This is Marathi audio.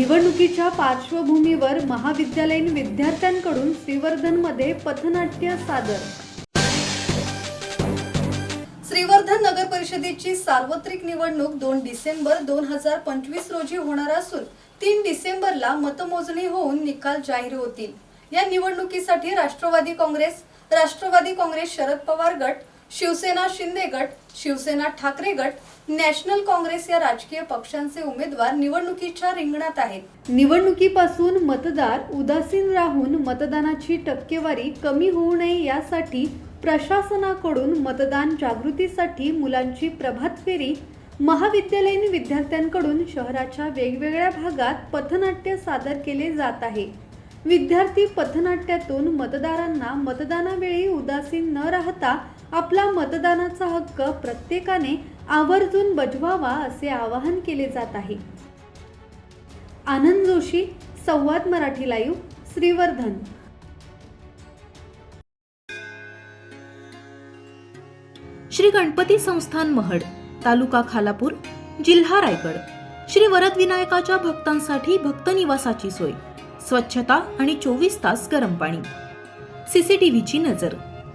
निवडणुकीच्या पार्श्वभूमीवर महाविद्यालयीन विद्यार्थ्यांकडून श्रीवर्धनमध्ये पथनाट्य सादर. श्रीवर्धन नगर परिषदेची सार्वत्रिक निवडणूक दोन डिसेंबर दोन हजार पंचवीस रोजी होणार असून तीन डिसेंबरला मतमोजणी होऊन निकाल जाहीर होतील. या निवडणुकीसाठी राष्ट्रवादी काँग्रेस राष्ट्रवादी काँग्रेस शरद पवार गट शिवसेना शिंदे गट शिवसेना ठाकरे गट नॅशनल काँग्रेस या राजकीय पक्षांचे उमेदवार निवडणुकीच्या रिंगणात आहेत. निवडणुकीपासून मतदार उदासीन राहून मतदानाची टक्केवारी कमी होऊ नये यासाठी प्रशासनाकडून मतदान जागृतीसाठी मुलांची प्रभात फेरी महाविद्यालयीन विद्यार्थ्यांकडून शहराच्या वेगवेगळ्या भागात पथनाट्य सादर केले जात आहे. विद्यार्थी पथनाट्यातून मतदारांना मतदानावेळी उदासीन न राहता आपला मतदानाचा हक्क प्रत्येकाने आवर्जून बजवावा असे आवाहन केले जात आहे. आनंद जोशी संवाद मराठी लाईव्ह श्रीवर्धन. श्री गणपती संस्थान महड तालुका खालापूर जिल्हा रायगड. श्री वरद विनायकाच्या भक्तांसाठी भक्त निवासाची सोय. स्वच्छता आणि चोवीस तास गरम पाणी. सीसीटीव्हीची नजर.